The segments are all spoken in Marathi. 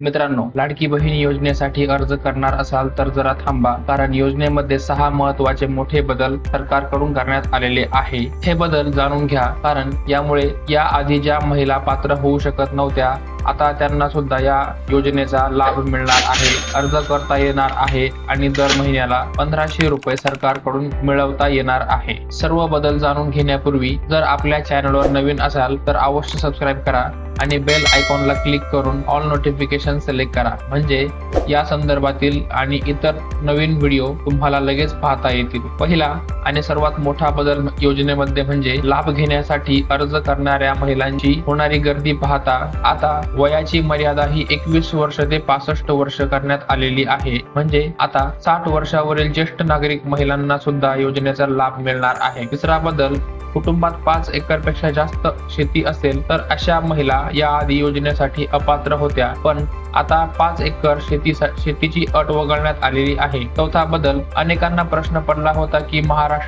मित्रांनो लाडकी बहीण योजनेसाठी अर्ज करणार असाल तर जरा थांबा कारण योजनेमध्ये सहा महत्त्वाचे मोठे बदल सरकारकडून करण्यात आलेले आहे. हे बदल जाणून घ्या कारण यामुळे या आधी ज्या महिला पात्र होऊ शकत नव्हत्या आता त्यांना सुद्धा या योजनेचा लाभ मिळणार आहे. अर्ज करता येणार आहे आणि दर महिन्याला पंधराशे रुपये सरकारकडून मिळवता येणार आहे. सर्व बदल जाणून घेण्यापूर्वी जर आपल्या चॅनलवर नवीन असाल तर अवश्य सबस्क्राईब करा आणि बेल आयकॉनला क्लिक करून ऑल नोटिफिकेशन सिलेक्ट करा. म्हणजे या संदर्भातील आणि इतर नवीन व्हिडिओ तुम्हाला लगेच पाहता येतील. पहिला आणि सर्वात मोठा बदल योजनेमध्ये म्हणजे लाभ घेण्यासाठी अर्ज करणाऱ्या महिलांची होणारी गर्दी पाहता आता वयाची मर्यादा ही एकवीस वर्ष ते पासष्ट वर्ष करण्यात आलेली आहे. म्हणजे आता साठ वर्षावरील ज्येष्ठ नागरिक महिलांना सुद्धा योजनेचा लाभ मिळणार आहे. तिसरा बदल कुटुंबात पाच एकरपेक्षा जास्त शेती असेल तर अशा महिला या आधी योजनेसाठी अपात्र होत्या. पण आता पाच एकर शेती शेतीची अट वगळण्यात आलेली आहे. चौथा बदल अनेकांना प्रश्न पडला होता की महाराष्ट्र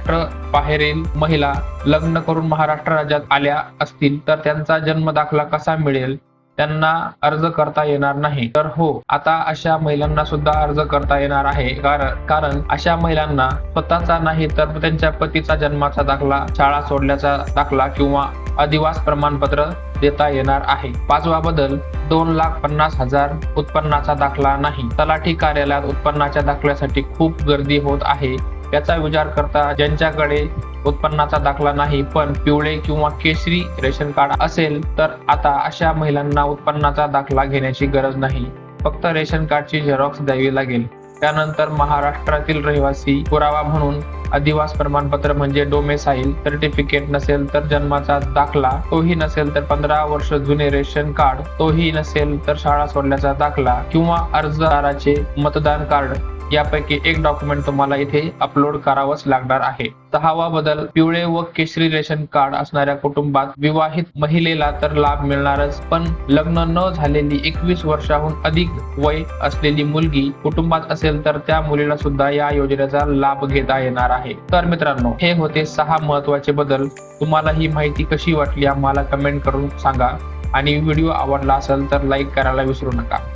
बाहेरील महिला लग्न करून महाराष्ट्र राज्यात आल्या असतील तर त्यांचा जन्म दाखला कसा मिळेल? त्यांना अर्ज करता येणार नाही. तर हो आता अशा महिलांना सुद्धा अर्ज करता येणार आहे. कारण कारण अशा महिलांना स्वतःचा नाही तर त्यांच्या पतीचा जन्माचा दाखला शाळा सोडल्याचा दाखला किंवा अधिवास प्रमाणपत्र देता येणार आहे. पाचवा बदल दोन लाख पन्नास हजार उत्पन्नाचा दाखला नाही. तलाठी कार्यालयात उत्पन्नाच्या दाखल्यासाठी खूप गर्दी होत आहे. याचा विचार करता ज्यांच्याकडे उत्पन्नाचा दाखला नाही पण पिवळे किंवा केशरी रेशन कार्ड असेल तर आता अशा महिलांना उत्पन्नाचा दाखला घेण्याची गरज नाही. फक्त रेशन कार्डची झेरॉक्स द्यावी लागेल. त्यानंतर महाराष्ट्रातील रहिवासी पुरावा म्हणून अधिवास प्रमाणपत्र म्हणजे डोमेसाईल सर्टिफिकेट नसेल तर जन्माचा दाखला तोही नसेल तर पंधरा वर्ष जुने रेशन कार्ड तोही नसेल तर शाळा सोडल्याचा दाखला किंवा अर्जदाराचे मतदान कार्ड. यापैकी एक डॉक्युमेंट तुम्हाला इथे अपलोड करावंच लागणार आहे. सहावा बदल पिवळे व केशरी रेशन कार्ड असणाऱ्या कुटुंबात विवाहित महिलेला तर लाभ मिळणारच पण लग्न न झालेली एकवीस वर्षाहून अधिक वय असलेली मुलगी कुटुंबात असेल तर त्या मुलीला सुद्धा या योजनेचा लाभ घेता येणार आहे. तर मित्रांनो हे होते सहा महत्त्वाचे बदल. तुम्हाला ही माहिती कशी वाटली आम्हाला कमेंट करून सांगा. आणि व्हिडिओ आवडला असेल तर लाईक करायला विसरू नका.